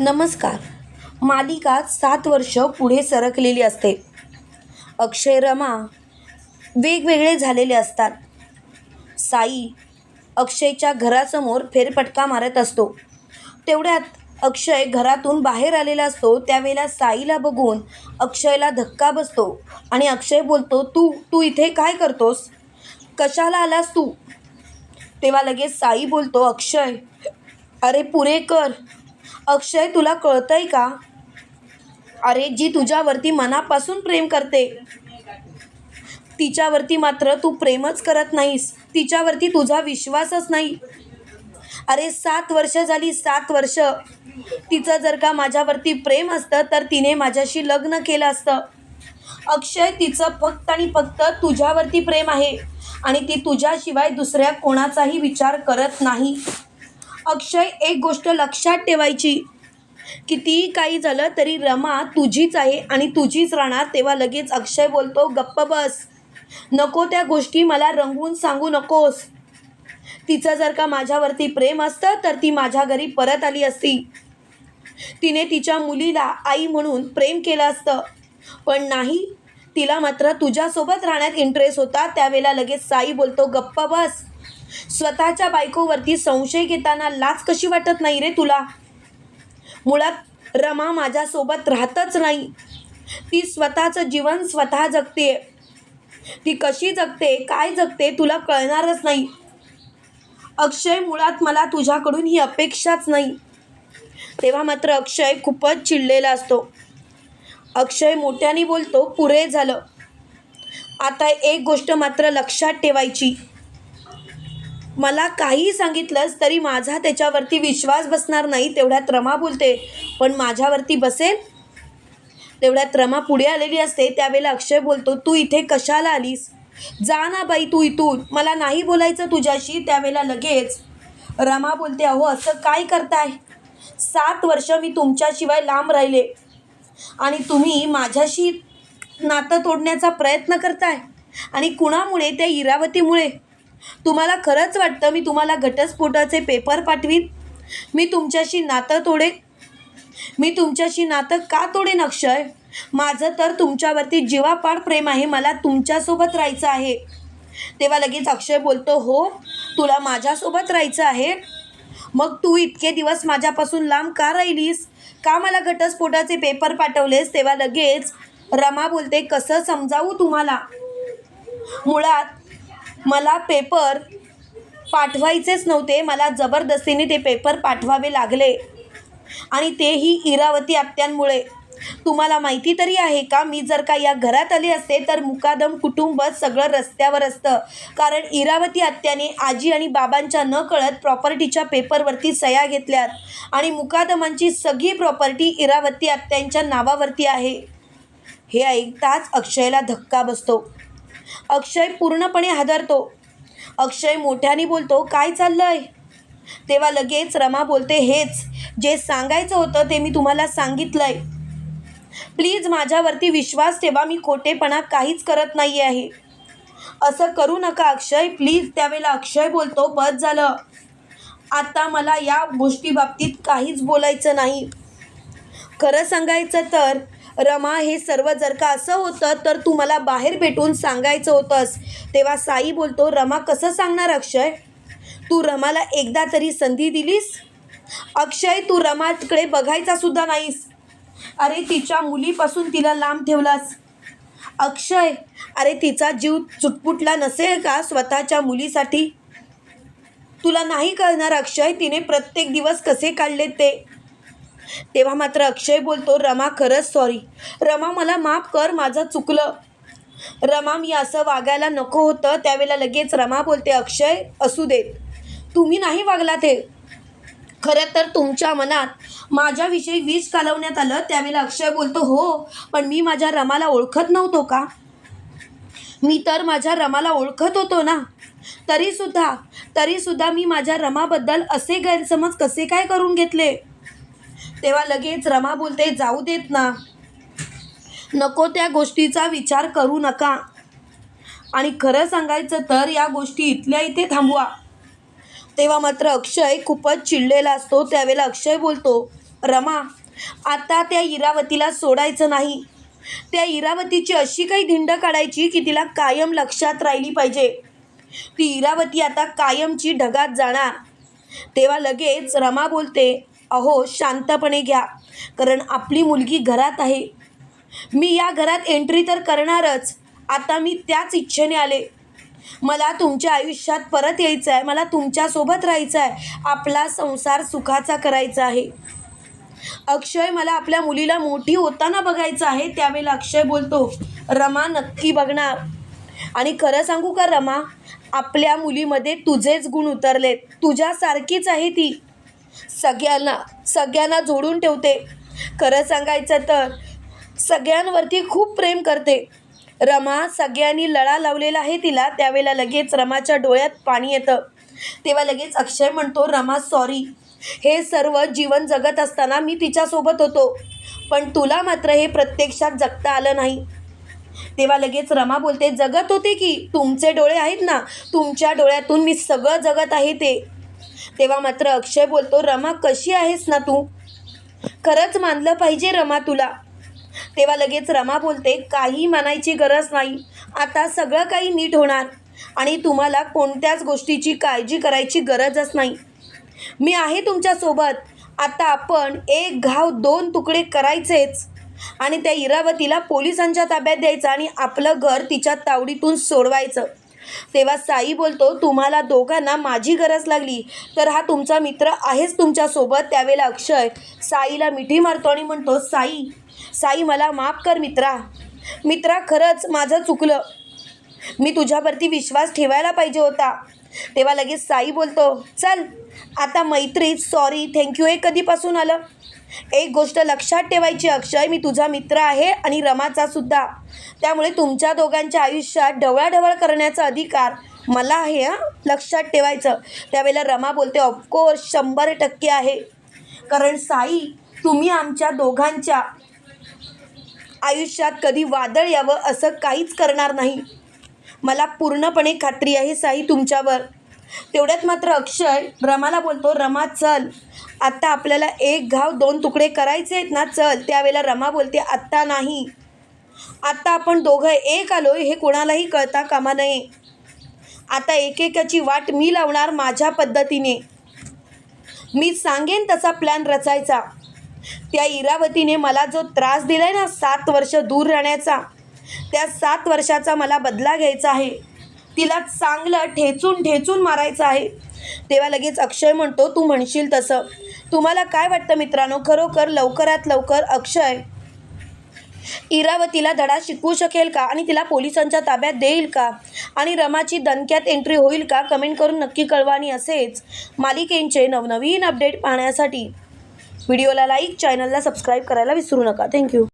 नमस्कार. मालिका सात वर्ष पुढे सरकलेली असते. अक्षय रमा वेगवेगळे झालेले असतात. साई अक्षयच्या घरासमोर फेरफटका मारत असतो. तेवढ्यात अक्षय घरातून बाहेर आलेला असतो. त्यावेळेला साईला बघून अक्षयला धक्का बसतो आणि अक्षय बोलतो तू तू इथे काय करतोस? कशाला आलास तू? तेव्हा लगेच साई बोलतो अक्षय अरे पुरे कर अक्षय तुला कळतंय का? अरे जी तुझ्यावरती मनापासून प्रेम करते. तिच्यावरती मात्र तू प्रेमच करत नाहीस. तिच्यावरती तुझा विश्वासच नाही. अरे सात वर्ष झाली सात वर्ष. तिचं जर का माझ्यावरती प्रेम असतं तर तिने माझ्याशी लग्न केलं असतं. अक्षय तिचं फक्त आणि फक्त तुझ्यावरती प्रेम आहे. आणि ती तुझ्याशिवाय दुसऱ्या कोणाचाही विचार करत नाही. अक्षय एक गोष्ट लक्षात ठेवायची. कितीही काही झालं तरी रमा तुझीच आहे आणि तुझीच राहणार तेव्हा लगेच अक्षय बोलतो गप्प बस. नको त्या गोष्टी मला रंगवून सांगू नकोस. तिचं जर का माझ्यावरती प्रेम असतं तर ती माझ्या घरी परत आली असती. तिने तिच्या मुलीला आई म्हणून प्रेम केलं असतं. पण नाही तिला मात्र तुझ्यासोबत राहण्यात इंटरेस्ट होता. त्यावेळेला लगेच साई बोलतो गप्प बस. स्वतःच्या बायकोवरती संशय घेताना लाच कशी वाटत नाही रे तुला? मुळात रमा माझ्यासोबत राहतच नाही. ती स्वतःचं जीवन स्वतः जगते. ती कशी जगते काय जगते तुला कळणारच नाही. अक्षय मुळात मला तुझ्याकडून ही अपेक्षाच नाही. तेव्हा मात्र अक्षय खूपच चिडलेला असतो. अक्षय मोठ्याने बोलतो पुरे झालं. आता एक गोष्ट मात्र लक्षात ठेवायची. मला काही सांगितलंस तरी माझा त्याच्यावरती विश्वास बसणार नाही तेवढ्यात रमा बोलते. पण माझ्यावरती बसेल? तेवढ्यात रमा पुढे आलेली असते त्यावेळेला अक्षय बोलतो तू इथे कशाला आलीस? जा ना बाई तू इथून. मला नाही बोलायचं तुझ्याशी. त्यावेळेला लगेच रमा बोलते अहो असं काय करताय? सात वर्ष मी तुमच्याशिवाय लांब राहिले. आणि तुम्ही माझ्याशी नातं तोडण्याचा प्रयत्न करताय आणि कुणामुळे त्या इरावतीमुळे? तुम्हाला खरंच वाटतं मी तुम्हाला घटस्फोटाचे पेपर पाठवीन? मी तुमच्याशी नातं तोडे मी तुमच्याशी नातं का तोडेन अक्षय? माझं तर तुमच्यावरती जीवापाड प्रेम आहे मला तुमच्यासोबत राहायचं आहे. तेव्हा लगेच अक्षय बोलतो हो तुला माझ्यासोबत राहायचं आहे? मग तू इतके दिवस माझ्यापासून लांब का राहिलीस? का मला घटस्फोटाचे पेपर पाठवलेस? तेव्हा लगेच रमा बोलते कसं समजावू तुम्हाला? मुळात मला पेपर पाठवायचेच नव्हते. मला जबरदस्तीने ते पेपर पाठवावे लागले. आणि तेही इरावती आत्यांमुळे तुम्हाला माहिती तरी आहे का? मी जर का या घरात आले असते तर मुकादम कुटुंब सगळं रस्त्यावर असतं. कारण इरावती आत्याने आजी आणि बाबांच्या न कळत प्रॉपर्टीच्या पेपरवरती सह्या घेतल्यात. आणि मुकादमांची सगळी प्रॉपर्टी इरावती आत्यांच्या नावावरती आहे. हे ऐकताच अक्षयला धक्का बसतो. अक्षय पूर्णपणे हादरतो. अक्षय मोठ्याने बोलतो काय चाललंय? तेव्हा लगेच रमा बोलते हेच जे सांगायचं होतं ते मी तुम्हाला सांगितलंय. प्लीज माझ्यावरती विश्वास ठेवा मी खोटेपणा काहीच करत नाही आहे. असं करू नका अक्षय प्लीज. त्यावेळेला अक्षय बोलतो बस झालं. आता मला या गोष्टीबाबतीत काहीच बोलायचं नाही. खरं सांगायचं तर रमा हे सर्व जर का असं होतं तर तू मला बाहेर भेटून सांगायचं होतंस. तेव्हा साई बोलतो रमा कसं सांगणार अक्षय? तू रमाला एकदा तरी संधी दिलीस? अक्षय तू रमाकडे बघायचा सुद्धा नाहीस. अरे तिच्या मुलीपासून तिला लांब ठेवलास. अक्षय अरे तिचा जीव चुटपुटला नसेल का स्वतःच्या मुलीसाठी? तुला नाही कळणार अक्षय तिने प्रत्येक दिवस कसे काढले ते. तेव्हा मात्र अक्षय बोलतो रमा खरंच सॉरी रमा मला माफ कर माझं चुकलं. रमा मी असं वागायला नको होतं. त्यावेळेला लगेच रमा बोलते अक्षय असू देत तुम्ही नाही वागला ते खरं तर तुमच्या मनात माझ्याविषयी विष कालवण्यात आलं. त्यावेळेला अक्षय बोलतो हो पण मी माझ्या रमाला ओळखत नव्हतो का? मी तर माझ्या रमाला ओळखत होतो ना. तरीसुद्धा तरीसुद्धा मी माझ्या रमाबद्दल असे गैरसमज कसे काय करून घेतले? तेव्हा लगेच रमा बोलते जाऊ देत ना. नको त्या गोष्टीचा विचार करू नका. आणि खरं सांगायचं तर या गोष्टी इथल्या इथे थांबवा. तेव्हा मात्र अक्षय खूपच चिडलेला असतो त्यावेळेला अक्षय बोलतो रमा आता त्या इरावतीला सोडायचं नाही. त्या इरावतीची अशी काही धिंड काढायची की तिला कायम लक्षात राहिली पाहिजे. ती इरावती आता कायमची ढगात जाणार. तेव्हा लगेच रमा बोलते अहो शांतपणे घ्या. कारण आपली मुलगी घरात आहे. मी या घरात एंट्री तर करणारच. आता मी त्याच इच्छेने आले. मला तुमच्या आयुष्यात परत यायचं आहे मला तुमच्यासोबत राहायचं आहे आपला संसार सुखाचा करायचा आहे. अक्षय मला आपल्या मुलीला मोठी होताना बघायचं आहे. त्यावेळेला अक्षय बोलतो रमा नक्की बघणार. आणि खरं सांगू का रमा? आपल्या मुलीमध्ये तुझेच गुण उतरलेत. तुझ्यासारखीच आहे ती. सगळ्यांना सगळ्यांना जोडून ठेवते. खरं सांगायचं तर सगळ्यांवरती खूप प्रेम करते. रमा सगळ्यांनी लळा लावलेला आहे तिला त्यावेळेला लगेच रमाच्या डोळ्यात पाणी येतं. तेव्हा लगेच अक्षय म्हणतो रमा सॉरी हे सर्व जीवन जगत असताना मी तिच्यासोबत होतो. पण तुला मात्र हे प्रत्यक्षात जगता आलं नाही. तेव्हा लगेच रमा बोलते जगत होते की? तुमचे डोळे आहेत ना? तुमच्या डोळ्यातून मी सगळं जगत आहे ते. तेव्हा मात्र अक्षय बोलतो रमा कशी आहेस ना तू? खरंच मानलं पाहिजे रमा तुला. तेव्हा लगेच रमा बोलते काही मानायची गरज नाही. आता सगळं काही नीट होणार आणि तुम्हाला कोणत्याच गोष्टीची काळजी करायची गरजच नाही. मी आहे तुमच्यासोबत. आता आपण एक घाव दोन तुकडे करायचेच आणि त्या इरावतीला पोलिसांच्या ताब्यात द्यायचं आणि आपलं घर तिच्या तावडीतून सोडवायचं. तेव्हा साई बोलतो तुम्हाला दोघांना माझी गरज लागली. तर हा तुमचा मित्र आहेच तुमच्यासोबत. त्यावेळेला अक्षय साईला मिठी मारतो आणि म्हणतो साई साई मला माफ कर मित्रा. मित्रा खरंच माझं चुकलं. मी तुझ्यावरती विश्वास ठेवायला पाहिजे होता. तेव्हा लगेच साई बोलतो चल आता मैत्री सॉरी थँक्यू हे कधीपासून आलं? एक गोष्ट लक्षात ठेवायची अक्षय मी तुझा मित्र आहे आणि रमाचा सुद्धा. त्यामुळे तुमच्या दोघांच्या आयुष्यात ढवळाढवळ करण्याचा अधिकार मला आहे हां? लक्षात ठेवायचं. त्यावेळेला रमा बोलते ऑफकोर्स शंभर टक्के आहे. कारण साई तुम्ही आमच्या दोघांच्या आयुष्यात कधी वादळ यावं असं काहीच करणार नाही. मला पूर्णपणे खात्री आहे साई तुमच्यावर. तेवढ्यात मात्र अक्षय रमाला बोलतो रमा चल. आत्ता आपल्याला एक घाव दोन तुकडे करायचे आहेत ना चल. त्यावेळेला रमा बोलते आत्ता नाही. आत्ता आपण दोघं एक आलोय हे कोणालाही कळता कामा नये. आता एकेकाची वाट मी लावणार माझ्या पद्धतीने. मी सांगेन तसा प्लॅन रचायचा. त्या इरावतीने मला जो त्रास दिलाय ना सात वर्ष दूर राहण्याचा त्या सात वर्षाचा मला बदला घ्यायचा आहे. तिला चांगलं ठेचून ठेचून मारायचं आहे. तेव्हा लगेच अक्षय म्हणतो तू म्हणशील तसं. तुम्हाला काय वाटतं मित्रांनो? खरोखर लवकरात लवकर अक्षय इरावतीला धडा शिकवू शकेल का? आणि तिला पोलिसांच्या ताब्यात देईल का? आणि रमाची दणक्यात एंट्री होईल का? कमेंट करून नक्की कळवा आणि असेच मालिकेंचे नवनवीन अपडेट पाहण्यासाठी. व्हिडिओला लाईक चॅनलला सबस्क्राईब करायला विसरू नका. थँक्यू